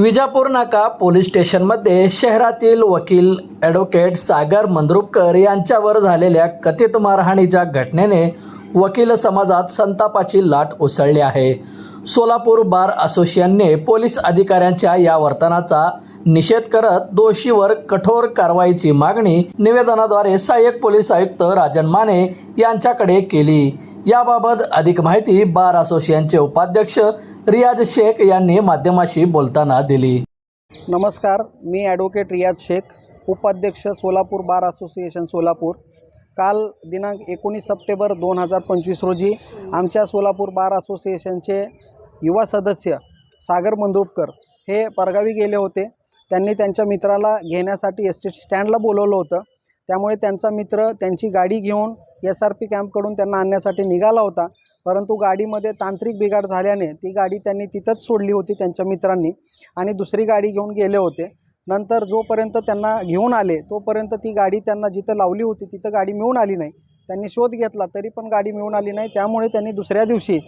विजापूर नाका पोलीस स्टेशनमध्ये शहरातील वकील ॲडव्होकेट सागर मंद्रुपकर यांच्यावर झालेल्या कथित मारहाणीच्या घटनेने वकील समाजात संतापाची लाट उसळली आहे. सोलापूर बार असोसिएशनने पोलीस अधिकाऱ्यांच्या या वर्तनाचा निषेध करत दोषीवर कठोर कारवाईची मागणी निवेदनाद्वारे सहाय्यक पोलीस आयुक्त राजन माने यांच्याकडे केली. याबाबत अधिक माहिती बार असोसिएशनचे उपाध्यक्ष रियाज शेख यांनी माध्यमाशी बोलताना दिली. नमस्कार मी ॲडव्होकेट रियाज शेख उपाध्यक्ष सोलापूर बार असोसिएशन सोलापूर. काल दिनांक एकोणीस सप्टेंबर दोन हजार पंचवीस रोजी आमच्या सोलापूर बार असोसिएशनचे युवा सदस्य सागर मंद्रुपकर हे परगावी गेले होते. त्यांनी त्यांच्या मित्राला घेण्यासाठी एस टी स्टँडला बोलवलं होतं. त्यामुळे त्यांचा मित्र त्यांची गाडी घेऊन एस आर पी कॅम्पकडून त्यांना आणण्यासाठी निघाला होता. परंतु गाडीमध्ये तांत्रिक बिघाड झाल्याने ती गाडी त्यांनी तिथंच सोडली होती त्यांच्या मित्रांनी आणि दुसरी गाडी घेऊन गेले होते. नंतर जोपर्यंत त्यांना घेऊन आले तोपर्यंत ती गाडी त्यांना जिथं लावली होती तिथं गाडी मिळून आली नाही. त्यांनी शोध घेतला तरी पण गाडी मिळून आली नाही. त्यामुळे त्यांनी दुसऱ्या दिवशी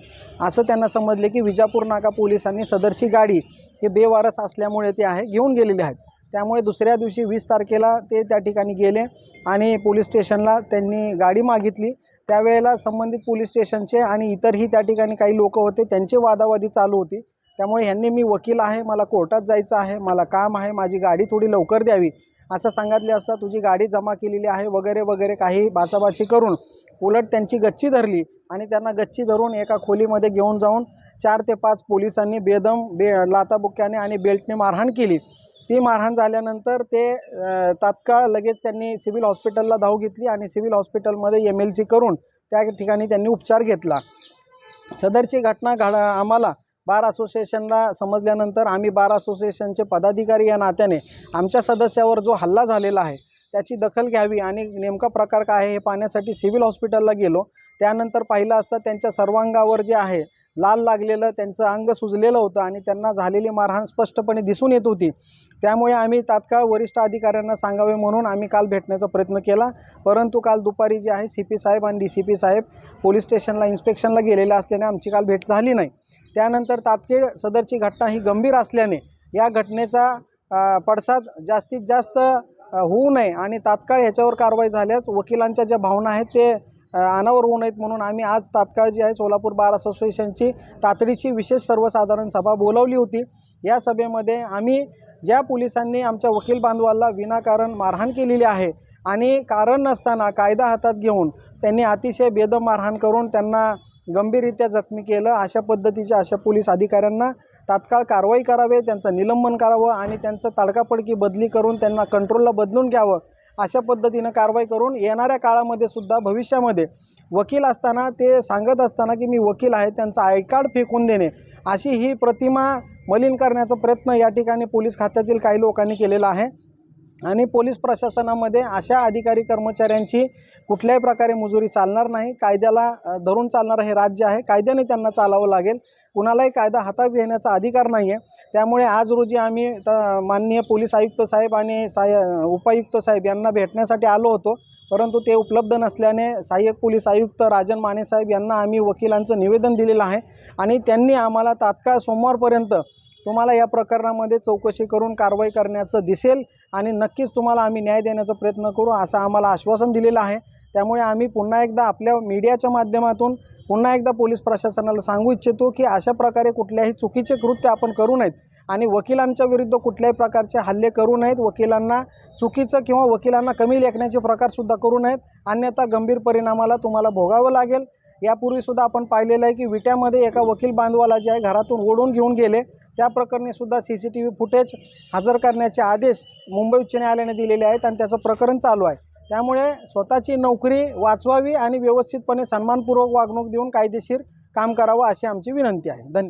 असं त्यांना समजले की विजापूर नाका पोलिसांनी सदरची गाडी हे बेवारस असल्यामुळे ते आहे घेऊन गेलेले आहेत. त्यामुळे दुसऱ्या दिवशी वीस तारखेला ते त्या ठिकाणी गेले आणि पोलीस स्टेशनला त्यांनी गाडी मागितली. त्यावेळेला संबंधित पोलीस स्टेशनचे आणि इतरही त्या ठिकाणी काही लोक होते त्यांची वादावादी चालू होती. त्यामुळे ह्यांनी मी वकील आहे मला कोर्टात जायचं आहे मला काम आहे माझी गाडी थोडी लवकर द्यावी. असं सांगितले असता तुझी गाडी जमा केलेली आहे वगैरे वगैरे काही बाचाबाची करून. उलट त्यांची गच्ची धरली आणि त्यांना गच्ची धरून एका खोलीमध्ये घेऊन जाऊन चार ते पाच पोलिसांनी बेदम बे लाताबुक्याने आणि बेल्टने मारहाण केली. ती मारहाण झाल्यानंतर ते तात्काळ लगेच त्यांनी सिव्हिल हॉस्पिटलला धाव घेतली आणि सिव्हिल हॉस्पिटलमध्ये एम एल सी करून त्या ठिकाणी त्यांनी उपचार घेतला. सदरची घटना घडा आम्हाला बार असोसिएशनला समजल्यानंतर आम्ही बार असोसिएशनचे पदाधिकारी या नात्याने आमच्या सदस्यावर जो हल्ला झालेला आहे त्याची दखल घ्यावी आणि नेमका प्रकार काय आहे हे पाहण्यासाठी सिव्हिल हॉस्पिटलला गेलो. त्यानंतर पाहिलं असता त्यांच्या सर्वांगावर जे आहे लाल लागलेलं त्यांचं अंग सुजलेलं होतं आणि त्यांना झालेली मारहाण स्पष्टपणे दिसून येत होती. त्यामुळे आम्ही तात्काळ वरिष्ठ अधिकाऱ्यांना सांगावे म्हणून आम्ही काल भेटण्याचा प्रयत्न केला. परंतु काल दुपारी जे आहे सी पी साहेब आणि डी सी पी साहेब पोलीस स्टेशनला इन्स्पेक्शनला गेलेले असल्याने आमची काल भेट झाली नाही. त्यानंतर तात्काळ सदरची घटना ही गंभीर असल्याने या घटनेचा पडसाद जास्तीत जास्त होऊ नये आणि तात्काळ ह्याच्यावर कारवाई झाल्यास वकिलांच्या ज्या भावना आहेत ते अनावर होऊ नयेत म्हणून आम्ही आज तात्काळ जी आहे सोलापूर बार असोसिएशनची तातडीची विशेष सर्वसाधारण सभा बोलावली होती. या सभेमध्ये आम्ही ज्या पोलिसांनी आमच्या वकील बांधवाला विनाकारण मारहाण केलेली आहे आणि कारण नसताना कायदा हातात घेऊन त्यांनी अतिशय बेदम मारहाण करून त्यांना गंभीररित्या जखमी केलं. अशा पद्धतीच्या अशा पोलीस अधिकाऱ्यांना तात्काळ कारवाई करावे त्यांचं निलंबन करावं आणि त्यांचं तडकापडकी बदली करून त्यांना कंट्रोलला बदलून घ्यावं. अशा पद्धतीनं कारवाई करून येणाऱ्या काळामध्ये सुद्धा भविष्यामध्ये वकील असताना ते सांगत असताना की मी वकील आहे त्यांचं आय कार्ड फेकून देणे. अशी ही प्रतिमा मलिन करण्याचा प्रयत्न या ठिकाणी पोलीस खात्यातील काही लोकांनी केलेला आहे. आणि पोलीस प्रशासनामध्ये अशा अधिकारी कर्मचाऱ्यांची कुठल्याही प्रकारे मुजुरी चालणार नाही. कायद्याला धरून चालणारं हे राज्य आहे. कायद्याने त्यांना चालावं लागेल. कुणालाही कायदा हातात घेण्याचा अधिकार नाही आहे त्यामुळे आज रोजी आम्ही त- माननीय पोलीस आयुक्त साहेब आणि साय उपायुक्त साहेब यांना भेटण्यासाठी आलो होतो. परंतु ते उपलब्ध नसल्याने सहाय्यक पोलीस आयुक्त राजन माने साहेब यांना आम्ही वकिलांचं निवेदन दिलेलं आहे. आणि त्यांनी आम्हाला तात्काळ सोमवारपर्यंत तुम्हाला या प्रकरणामध्ये चौकशी करून कारवाई करण्याचं दिसेल आणि नक्कीच तुम्हाला आम्ही न्याय देण्याचा प्रयत्न करू असं आम्हाला आश्वासन दिलेलं आहे. त्यामुळे आम्ही पुन्हा एकदा आपल्या मीडियाच्या माध्यमातून पुन्हा एकदा पोलीस प्रशासनाला सांगू इच्छितो की अशा प्रकारे कुठल्याही चुकीचे कृत्य आपण करू नयेत आणि वकिलांच्या विरुद्ध कुठल्याही प्रकारचे हल्ले करू नयेत. वकिलांना चुकीचं किंवा वकिलांना कमी लेखण्याचे प्रकारसुद्धा करू नयेत. अन्यथा गंभीर परिणामाला तुम्हाला भोगावं लागेल. यापूर्वीसुद्धा आपण पाहिलेलं आहे की विट्यामध्ये एका वकील बांधवाला जे आहे घरातून ओढून घेऊन गेले. त्या प्रकरणी सुद्धा C C T V footage हजर करण्याचे आदेश मुंबई उच्च न्यायालयाने दिलेले आहेत आणि त्याचं प्रकरण चालू आहे. त्यामुळे स्वतःची नोकरी वाचवावी आणि व्यवस्थितपणे सन्मानपूर्वक वागणूक देऊन कायदेशीर काम करावं अशी आमची विनंती आहे. धन्यवाद.